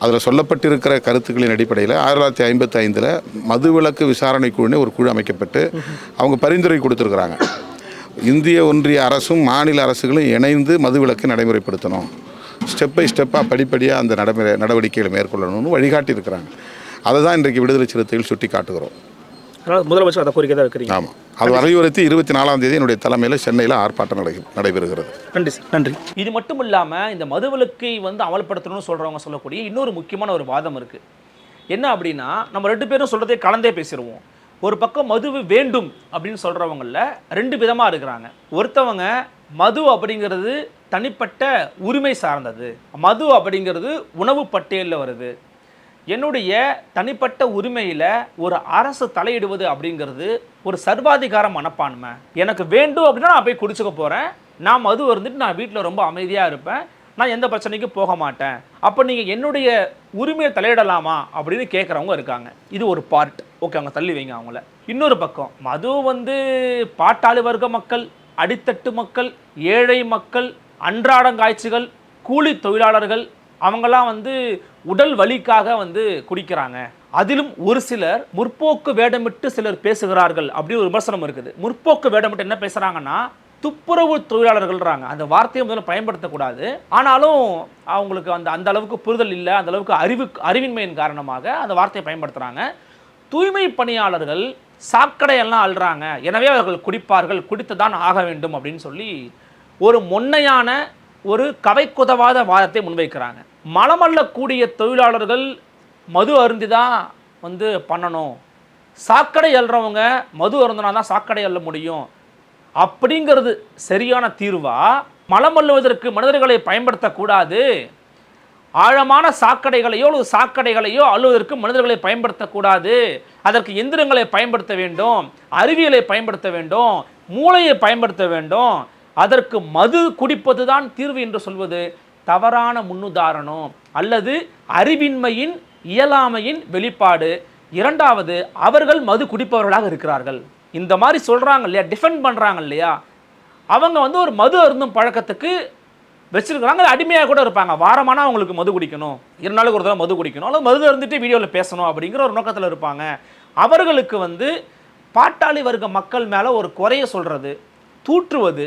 அதில் சொல்லப்பட்டிருக்கிற கருத்துக்களின் அடிப்படையில் ஆயிரத்தி தொள்ளாயிரத்தி ஐம்பத்தி ஐந்தில் மதுவிலக்கு விசாரணை குழுன்னு ஒரு குழு அமைக்கப்பட்டு அவங்க பரிந்துரை கொடுத்துருக்குறாங்க. இந்திய ஒன்றிய அரசும் மாநில அரசுகளும் இணைந்து மதுவிலக்கு நடைமுறைப்படுத்தணும். ஸ்டெப் பை ஸ்டெப்பாக படிப்படியாக அந்த நடைமுறை நடவடிக்கைகளை மேற்கொள்ளணும்னு வழிகாட்டியிருக்கிறாங்க. அதை தான் இன்றைக்கு விடுதலை சிறுத்தைகள் சுட்டி காட்டுகிறோம் அதனால் முதலமைச்சர் அதை கோரிக்கை தான் வைக்கிறீங்க. ஆமாம் அது வலியுறுத்தி இருபத்தி நாலாம் தேதி என்னுடைய தலைமையில் சென்னையில் ஆர்ப்பாட்டம் நடை நடைபெறுகிறது. நன்றி சார். நன்றி. இது மட்டும் இல்லாமல் இந்த மதுவிலக்கை வந்து அமல்படுத்தணும்னு சொல்கிறவங்க சொல்லக்கூடிய இன்னொரு முக்கியமான ஒரு வாதம் இருக்குது என்ன அப்படின்னா நம்ம ரெண்டு பேரும் சொல்கிறதே கலந்தே பேசிடுவோம் ஒரு பக்கம் மதுவு வேண்டும் அப்படின்னு சொல்கிறவங்கள ரெண்டு விதமாக இருக்கிறாங்க. ஒருத்தவங்க மது அப்படிங்கிறது தனிப்பட்ட உரிமை சார்ந்தது. மது அப்படிங்கிறது உணவு பட்டியலில் வருது. என்னுடைய தனிப்பட்ட உரிமையில் ஒரு அரசு தலையிடுவது அப்படிங்கிறது ஒரு சர்வாதிகார மனப்பான்மை. எனக்கு வேண்டும் அப்படின்னா நான் போய் குடிச்சுக்க போகிறேன் நான் மது வந்துட்டு நான் வீட்டில் ரொம்ப அமைதியாக இருப்பேன். நான் எந்த பிரச்சனைக்கும் போக மாட்டேன். அப்போ நீங்கள் என்னுடைய உரிமையை தலையிடலாமா அப்படின்னு கேட்குறவங்க இருக்காங்க. இது ஒரு பார்ட் ஓகே அவங்க தள்ளி வைங்க அவங்கள. இன்னொரு பக்கம் மது வந்து பாட்டாளி வர்க்க மக்கள் அடித்தட்டு மக்கள் ஏழை மக்கள் அன்றாடங்காய்ச்சிகள் கூலி தொழிலாளர்கள் அவங்கெல்லாம் வந்து உடல் வலிக்காக வந்து குடிக்கிறாங்க. அதிலும் ஒரு சிலர் முற்போக்கு வேடமிட்டு சிலர் பேசுகிறார்கள் அப்படி ஒரு விமர்சனம் இருக்குது. முற்போக்கு வேடமிட்டு என்ன பேசுகிறாங்கன்னா துப்புரவு தொழிலாளர்கள்ன்றாங்க. அந்த வார்த்தையை முதல்ல பயன்படுத்தக்கூடாது. ஆனாலும் அவங்களுக்கு அந்த அந்த அளவுக்கு புரிதல் இல்லை அந்த அளவுக்கு அறிவு அறிவின்மையின் காரணமாக அந்த வார்த்தையை பயன்படுத்துகிறாங்க தூய்மை பணியாளர்கள் சாக்கடையெல்லாம் அழுறாங்க எனவே அவர்கள் குடிப்பார்கள் குடித்து தான் ஆக வேண்டும் அப்படின்னு சொல்லி ஒரு மொன்னையான ஒரு கவைக்குதவாத வாதத்தை முன்வைக்கிறாங்க. மலமல்லக்கூடிய தொழிலாளர்கள் மது அருந்தி தான் வந்து பண்ணணும். சாக்கடை அள்ளுறவங்க மது அருந்தினா தான் சாக்கடை அள்ள முடியும். அப்படிங்கிறது சரியான தீர்வா? மலம் அள்ளுவதற்கு மனிதர்களை பயன்படுத்தக்கூடாது. ஆழமான சாக்கடைகளையோ அல்லது சாக்கடைகளையோ அள்ளுவதற்கு மனிதர்களை பயன்படுத்தக்கூடாது. அதற்கு எந்திரங்களை பயன்படுத்த வேண்டும். அறிவியலை பயன்படுத்த வேண்டும். மூளையை பயன்படுத்த வேண்டும். அதற்கு மது குடிப்பதுதான் தீர்வு என்று சொல்வது தவறான முன்னுதாரணம் அல்லது அறிவின்மையின் இயலாமையின் வெளிப்பாடு. இரண்டாவது அவர்கள் மது குடிப்பவர்களாக இருக்கிறார்கள். இந்த மாதிரி சொல்கிறாங்க இல்லையா? டிஃபெண்ட் பண்ணுறாங்க இல்லையா? அவங்க வந்து ஒரு மது அருந்தும் பழக்கத்துக்கு வச்சுருக்குறாங்க. அது அடிமையாக கூட இருப்பாங்க. வாரமான அவங்களுக்கு மது குடிக்கணும். இரு நாளுக்கு ஒரு தடவை மது குடிக்கணும். அல்லது மது இருந்துட்டு வீடியோவில் பேசணும் அப்படிங்கிற ஒரு நோக்கத்தில் இருப்பாங்க. அவர்களுக்கு வந்து பாட்டாளி வர்க்க மக்கள் மேலே ஒரு குறைய சொல்கிறது தூற்றுவது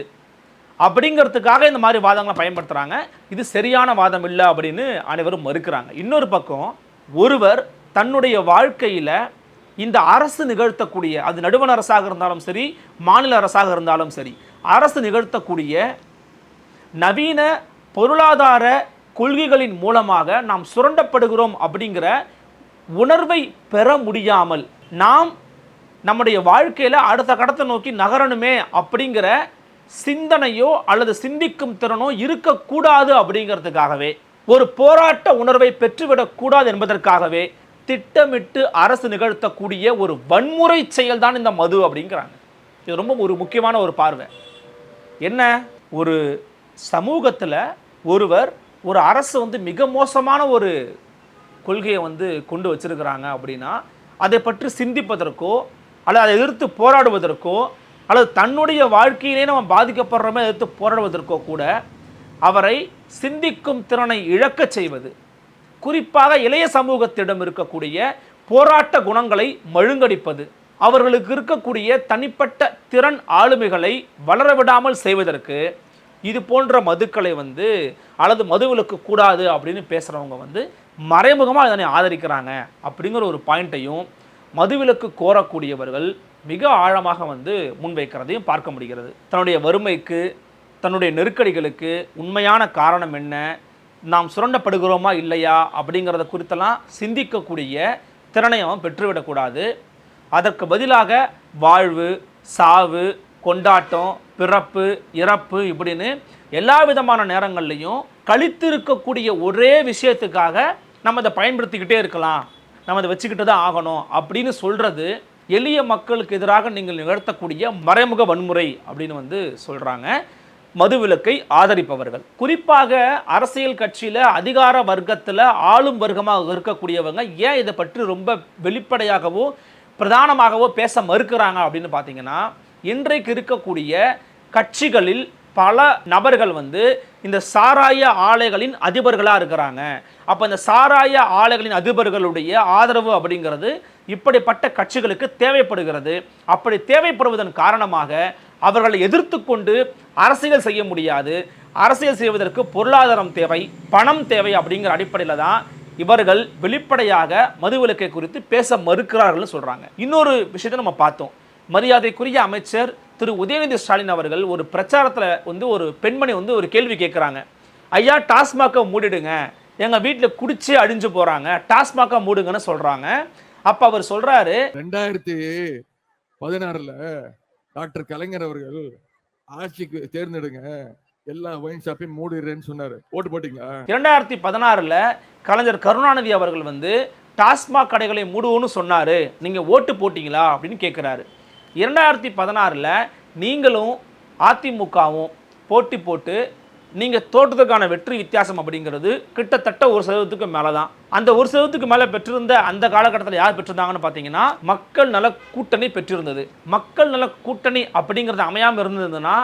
அப்படிங்கிறதுக்காக இந்த மாதிரி வாதங்களை பயன்படுத்துகிறாங்க இது சரியான வாதம் இல்லை அப்படின்னு அனைவரும் மறுக்கிறாங்க. இன்னொரு பக்கம் ஒருவர் தன்னுடைய வாழ்க்கையில் இந்த அரசு நிகழ்த்தக்கூடிய அது நடுவண் அரசாக இருந்தாலும் சரி மாநில அரசாக இருந்தாலும் சரி அரசு நிகழ்த்தக்கூடிய நவீன பொருளாதார கொள்கைகளின் மூலமாக நாம் சுரண்டப்படுகிறோம் அப்படிங்கிற உணர்வை பெற முடியாமல் நாம் நம்முடைய வாழ்க்கையில் அடுத்த கடத்தை நோக்கி நகரணுமே அப்படிங்கிற சிந்தனையோ அல்லது சிந்திக்கும் திறனோ இருக்கக்கூடாது அப்படிங்கிறதுக்காகவே ஒரு போராட்ட உணர்வை பெற்றுவிடக்கூடாது என்பதற்காகவே திட்டமிட்டு அரசு நிகழ்த்தக்கூடிய ஒரு வன்முறை செயல்தான் இந்த மது அப்படிங்கிறாங்க. இது ரொம்ப ஒரு முக்கியமான ஒரு பார்வை. என்ன? ஒரு சமூகத்தில் ஒருவர் ஒரு அரசு வந்து மிக மோசமான ஒரு கொள்கையை வந்து கொண்டு வச்சிருக்கிறாங்க அப்படின்னா அதை பற்றி சிந்திப்பதற்கோ அல்லது அதை எதிர்த்து போராடுவதற்கோ அல்லது தன்னுடைய வாழ்க்கையிலே நம்ம பாதிக்கப்படுறோமே எதிர்த்து போராடுவதற்கோ கூட அவரை சிந்திக்கும் திறனை இழக்கச் செய்வது குறிப்பாக இளைய சமூகத்திடம் இருக்கக்கூடிய போராட்ட குணங்களை மழுங்கடிப்பது அவர்களுக்கு இருக்கக்கூடிய தனிப்பட்ட திறன் ஆளுமைகளை வளரவிடாமல் செய்வதற்கு இது போன்ற மதுக்களை வந்து அல்லது மதுவிலக்கு கூடாது அப்படின்னு பேசுகிறவங்க வந்து மறைமுகமாக இதனை ஆதரிக்கிறாங்க. அப்படிங்கிற ஒரு பாயிண்ட்டையும் மதுவிலக்கு கோரக்கூடியவர்கள் மிக ஆழமாக வந்து முன்வைக்கிறதையும் பார்க்க முடிகிறது. தன்னுடைய வறுமைக்கு தன்னுடைய நெருக்கடிகளுக்கு உண்மையான காரணம் என்ன? நாம் சுரண்டப்படுகிறோமா இல்லையா? அப்படிங்கிறத குறித்தெல்லாம் சிந்திக்கக்கூடிய திறனை அவன் பெற்றுவிடக்கூடாது. அதற்கு பதிலாக வாழ்வு சாவு கொண்டாட்டம் பிறப்பு இறப்பு இப்படின்னு எல்லா விதமான நேரங்கள்லையும் கழித்து இருக்கக்கூடிய ஒரே விஷயத்துக்காக நம்ம அதை பயன்படுத்திக்கிட்டே இருக்கலாம். நம்ம அதை வச்சுக்கிட்டு தான் ஆகணும் அப்படின்னு சொல்கிறது எளிய மக்களுக்கு எதிராக நீங்கள் நிகழ்த்தக்கூடிய மறைமுக வன்முறை அப்படின்னு வந்து சொல்கிறாங்க மதுவிலக்கை ஆதரிப்பவர்கள். குறிப்பாக அரசியல் கட்சியில் அதிகார வர்க்கத்தில் ஆளும் வர்க்கமாக இருக்கக்கூடியவங்க ஏன் இதை பற்றி ரொம்ப வெளிப்படையாகவோ பிரதானமாகவோ பேச மறுக்கிறாங்க அப்படின்னு பார்த்தீங்கன்னா இன்றைக்கு இருக்கக்கூடிய கட்சிகளில் பல நபர்கள் வந்து இந்த சாராய ஆலைகளின் அதிபர்களாக இருக்கிறாங்க. அப்போ இந்த சாராய ஆலைகளின் அதிபர்களுடைய ஆதரவு அப்படிங்கிறது இப்படிப்பட்ட கட்சிகளுக்கு தேவைப்படுகிறது. அப்படி தேவைப்படுவதன் காரணமாக அவர்களை எதிர்த்து கொண்டு அரசியல் செய்ய முடியாது. அரசியல் செய்வதற்கு பொருளாதாரம் தேவை பணம் தேவை அப்படிங்கிற அடிப்படையில் தான் இவர்கள் வெளிப்படையாக மதுவிலக்கை குறித்து பேச மறுக்கிறார்கள்னு சொல்கிறாங்க இன்னொரு விஷயத்தை நம்ம பார்த்தோம். மரியாதைக்குரிய அமைச்சர் திரு உதயநிதி ஸ்டாலின் அவர்கள் ஒரு பிரச்சாரத்தில் வந்து ஒரு பெண்மணி வந்து ஒரு கேள்வி கேட்குறாங்க ஐயா டாஸ்மாகை மூடிடுங்க. எங்கள் வீட்டில் குடிச்சே அழிஞ்சு போகிறாங்க டாஸ்மாகை மூடுங்கன்னு சொல்கிறாங்க அப்போ அவர் சொல்கிறாரு ரெண்டாயிரத்தி பதினாறுல டாக்டர் கலைஞர் அவர்கள் ஆட்சிக்கு தேர்ந்தெடுங்க எல்லா ஒயின் ஷாப்பையும் மூடிடுறேன்னு சொன்னாரு. ஓட்டு போட்டீங்களா? இரண்டாயிரத்தி பதினாறில் கலைஞர் கருணாநிதி அவர்கள் வந்து டாஸ்மாக் கடைகளை மூடுவோன்னு சொன்னார். நீங்கள் ஓட்டு போட்டீங்களா அப்படின்னு கேட்குறாரு இரண்டாயிரத்தி பதினாறில் நீங்களும் அதிமுகவும் போட்டி போட்டு நீங்கள் தோற்றத்துக்கான வெற்றி வித்தியாசம் அப்படிங்கிறது கிட்டத்தட்ட ஒரு சதவீதத்துக்கு மேலே தான் அந்த ஒரு சதவீதத்துக்கு மேலே பெற்றிருந்த அந்த காலகட்டத்தில் யார் பெற்றிருந்தாங்கன்னு பார்த்தீங்கன்னா மக்கள் நல கூட்டணி பெற்றிருந்தது. மக்கள் நல கூட்டணி அப்படிங்கிறது அமையாமல் இருந்ததுன்னா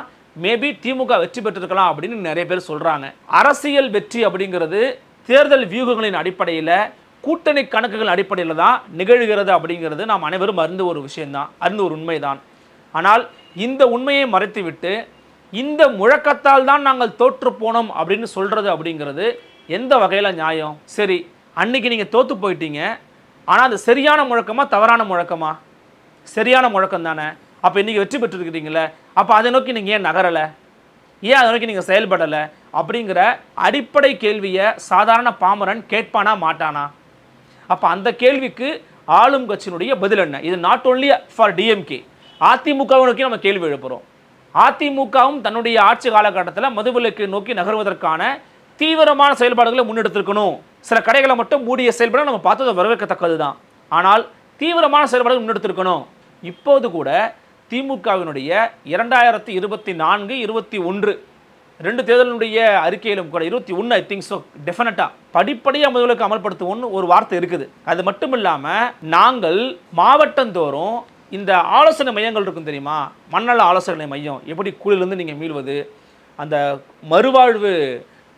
மேபி திமுக வெற்றி பெற்றிருக்கலாம் அப்படின்னு நிறைய பேர் சொல்கிறாங்க அரசியல் வெற்றி அப்படிங்கிறது தேர்தல் வியூகங்களின் அடிப்படையில் கூட்டணி கணக்குகள் அடிப்படையில் தான் நிகழ்கிறது அப்படிங்கிறது நாம் அனைவரும் அறிந்த ஒரு விஷயம்தான் அறிந்த ஒரு உண்மைதான். ஆனால் இந்த உண்மையை மறைத்துவிட்டு இந்த முழக்கத்தால் தான் நாங்கள் தோற்று போனோம் அப்படின்னு சொல்கிறது அப்படிங்கிறது எந்த வகையில் நியாயம்? சரி அன்னைக்கு நீங்கள் தோற்று போயிட்டீங்க. ஆனால் அது சரியான முழக்கமா தவறான முழக்கமா? சரியான முழக்கம் தானே. அப்போ இன்றைக்கி வெற்றி பெற்றிருக்கிறீங்களே. அப்போ அதை நோக்கி நீங்கள் ஏன் நகரலை? ஏன் அதை நோக்கி நீங்கள் செயல்படலை? அப்படிங்கிற அடிப்படை கேள்வியை சாதாரண பாமரன் கேட்பானா மாட்டானா? அப்போ அந்த கேள்விக்கு ஆளும் கட்சியினுடைய பதில் என்ன? இது நாட் ஓன்லி ஃபார் டிஎம்கே அதிமுகவை நோக்கி நம்ம கேள்வி எழுப்புகிறோம் அதிமுகவும் தன்னுடைய ஆட்சி காலகட்டத்தில் மதுவிலக்கு நோக்கி நகர்வதற்கான தீவிரமான செயல்பாடுகளை முன்னெடுத்திருக்கணும். சில கடைகளை மட்டும் மூடிய செயல்பட நம்ம பார்த்தது வரவேற்கத்தக்கது தான் ஆனால் தீவிரமான செயல்பாடுகள் முன்னெடுத்திருக்கணும். இப்போது கூட திமுகவினுடைய இரண்டாயிரத்தி இருபத்தி நான்கு இருபத்தி ஒன்று ரெண்டு தேர்தலினுடைய அறிக்கையிலும் கூட இருபத்தி ஒன்று ஐ திங்க் ஸோ டெஃபினட்டாக படிப்படியாக முதலுக்கு அமல்படுத்துவோம்னு ஒரு வார்த்தை இருக்குது. அது மட்டும் இல்லாமல் நாங்கள் மாவட்டந்தோறும் இந்த ஆலோசனை மையங்கள் இருக்கும் தெரியுமா? மண்ணல ஆலோசனை மையம். எப்படி குழிலிருந்து நீங்கள் மீள்வது? அந்த மறுவாழ்வு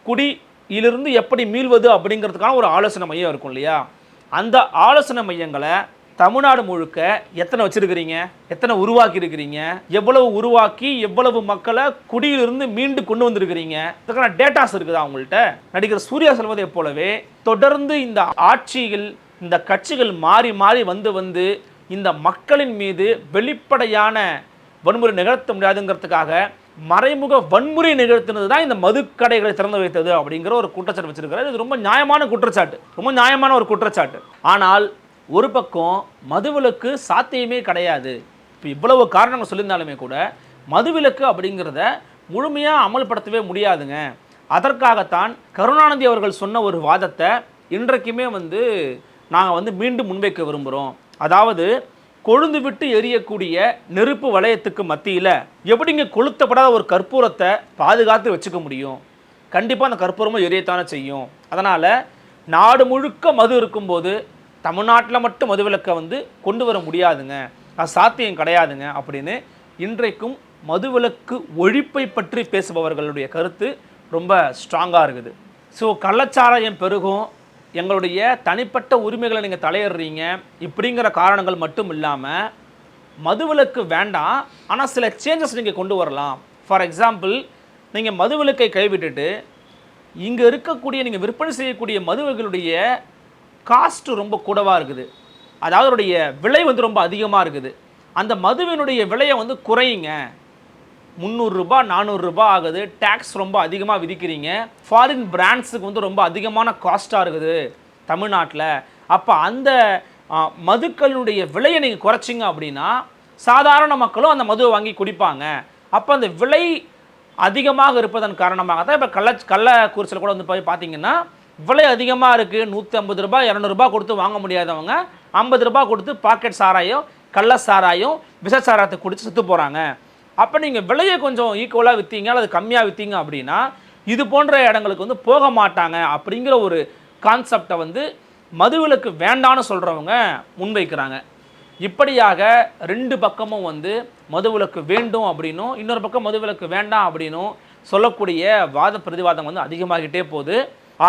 குடியிலிருந்து எப்படி மீள்வது அப்படிங்கிறதுக்கான ஒரு ஆலோசனை மையம் இருக்கும் இல்லையா? அந்த ஆலோசனை மையங்களை தமிழ்நாடு முழுக்க எத்தனை வச்சுருக்கிறீங்க? எத்தனை உருவாக்கி இருக்கிறீங்க எவ்வளவு உருவாக்கி எவ்வளவு மக்களை குடியிலிருந்து மீண்டு கொண்டு வந்திருக்கிறீங்க? இதுக்கான டேட்டாஸ் இருக்குதா உங்கள்கிட்ட நடிகர் சூர்யா செல்வதை போலவே தொடர்ந்து இந்த ஆட்சிகள் இந்த கட்சிகள் மாறி மாறி வந்து வந்து இந்த மக்களின் மீது வெளிப்படையான வன்முறை நிகழ்த்த முடியாதுங்கிறதுக்காக மறைமுக வன்முறை நிகழ்த்தினது தான் இந்த மதுக்கடைகளை திறந்து வைத்தது அப்படிங்கிற ஒரு குற்றச்சாட்டு வச்சிருக்கிறார். இது ரொம்ப நியாயமான குற்றச்சாட்டு. ரொம்ப நியாயமான ஒரு குற்றச்சாட்டு. ஆனால் ஒரு பக்கம் மதுவிலக்கு சாத்தியமே கிடையாது. இப்போ இவ்வளவு காரணங்கள் சொல்லியிருந்தாலுமே கூட மதுவிலக்கு அப்படிங்கிறத முழுமையாக அமல்படுத்தவே முடியாதுங்க. அதற்காகத்தான் கருணாநிதி அவர்கள் சொன்ன ஒரு வாதத்தை இன்றைக்குமே வந்து நாங்கள் வந்து மீண்டும் முன்வைக்க விரும்புகிறோம் அதாவது கொழுந்து விட்டு எரியக்கூடிய நெருப்பு வளையத்துக்கு மத்தியில் எப்படிங்க கொளுத்தப்படாத ஒரு கற்பூரத்தை பாதுகாத்து வச்சுக்க முடியும்? கண்டிப்பாக அந்த கற்பூரமும் எரியத்தானே செய்யும். அதனால் நாடு முழுக்க மது இருக்கும்போது தமிழ்நாட்டில் மட்டும் மதுவிலக்கை வந்து கொண்டு வர முடியாதுங்க. அது சாத்தியம் கிடையாதுங்க அப்படின்னு இன்றைக்கும் மதுவிலக்கு ஒழிப்பை பற்றி பேசுபவர்களுடைய கருத்து ரொம்ப ஸ்ட்ராங்காக இருக்குது. ஸோ கள்ளச்சாராயம் பெருகும் எங்களுடைய தனிப்பட்ட உரிமைகளை நீங்கள் தலையிடுறீங்க இப்படிங்கிற காரணங்கள் மட்டும் இல்லாமல் மதுவிலக்கு வேண்டாம் ஆனால் சில சேஞ்சஸ் நீங்கள் கொண்டு வரலாம். ஃபார் எக்ஸாம்பிள் நீங்கள் மதுவிலக்கை கைவிட்டுட்டு இங்கே இருக்கக்கூடிய நீங்கள் விற்பனை செய்யக்கூடிய மதுவர்களுடைய காஸ்ட் ரொம்ப கூடவாக இருக்குது. அதாவது அதோடைய விலை வந்து ரொம்ப அதிகமாக இருக்குது. அந்த மதுவினுடைய விலையை வந்து குறையுங்க. முந்நூறுரூபா நானூறுரூபா ஆகுது. டேக்ஸ் ரொம்ப அதிகமாக விதிக்கிறீங்க. ஃபாரின் பிராண்ட்ஸுக்கு வந்து ரொம்ப அதிகமான காஸ்ட்டாக இருக்குது தமிழ்நாட்டில். அப்போ அந்த மதுக்களினுடைய விலையை நீங்கள் குறைச்சிங்க அப்படின்னா சாதாரண மக்களும் அந்த மதுவை வாங்கி குடிப்பாங்க. அப்போ அந்த விலை அதிகமாக இருப்பதன் காரணமாக தான் இப்போ கள்ள கள்ளக்குறிச்சியில் கூட வந்து போய் பார்த்தீங்கன்னா விலை அதிகமாக இருக்குது நூற்றி ஐம்பது ரூபாய் இரநூறுபா கொடுத்து வாங்க முடியாதவங்க ஐம்பது ரூபா கொடுத்து பாக்கெட் சாராயம் கள்ள சாராயம் விஷ சாராயத்தை குடித்து செத்து போகிறாங்க அப்போ நீங்கள் விலையை கொஞ்சம் ஈக்குவலாக விற்றீங்க அல்லது கம்மியாக விற்றீங்க அப்படின்னா இது போன்ற இடங்களுக்கு வந்து போக மாட்டாங்க அப்படிங்கிற ஒரு கான்செப்டை வந்து மதுவிலக்கு வேண்டான்னு சொல்கிறவங்க முன்வைக்கிறாங்க. இப்படியாக ரெண்டு பக்கமும் வந்து மதுவிலக்கு வேண்டும் அப்படின்னும் இன்னொரு பக்கம் மதுவிலக்கு வேண்டாம் அப்படின்னும் சொல்லக்கூடிய வாத பிரதிவாதம் வந்து அதிகமாகிட்டே போகுது.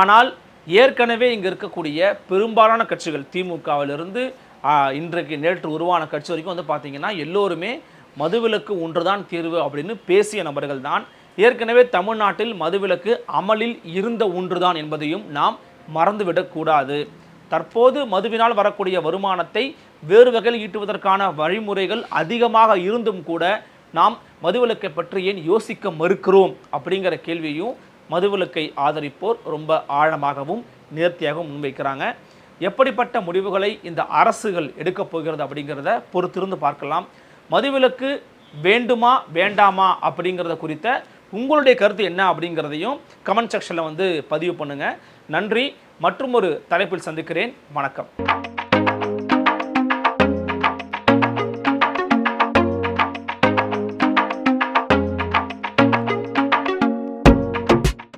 ஆனால் ஏற்கனவே இங்கே இருக்கக்கூடிய பெரும்பாலான கட்சிகள் திமுகவிலிருந்து இன்றைக்கு நேற்று உருவான கட்சி வரைக்கும் வந்து பார்த்திங்கன்னா எல்லோருமே மதுவிலக்கு ஒன்றுதான் தீர்வு அப்படின்னு பேசிய நபர்கள் தான். ஏற்கனவே தமிழ்நாட்டில் மதுவிலக்கு அமலில் இருந்த ஒன்றுதான் என்பதையும் நாம் மறந்துவிடக்கூடாது தற்போது மதுவினால் வரக்கூடிய வருமானத்தை வேறு வகையில் ஈட்டுவதற்கான வழிமுறைகள் அதிகமாக இருந்தும் கூட நாம் மதுவிலக்கை பற்றி ஏன் யோசிக்க மறுக்கிறோம் அப்படிங்கிற கேள்வியும் மதுவிலக்கை ஆதரிப்போர் ரொம்ப ஆழமாகவும் நேர்த்தியாகவும் முன்வைக்கிறாங்க. எப்படிப்பட்ட முடிவுகளை இந்த அரசுகள் எடுக்கப் போகிறது அப்படிங்கிறத பொறுத்திருந்து பார்க்கலாம். மதுவிலக்கு வேண்டுமா வேண்டாமா அப்படிங்கிறத குறித்த உங்களுடைய கருத்து என்ன அப்படிங்கிறதையும் கமெண்ட் செக்ஷனில் வந்து பதிவு பண்ணுங்கள் நன்றி. மற்றும் ஒரு தலைப்பில் சந்திக்கிறேன். வணக்கம்.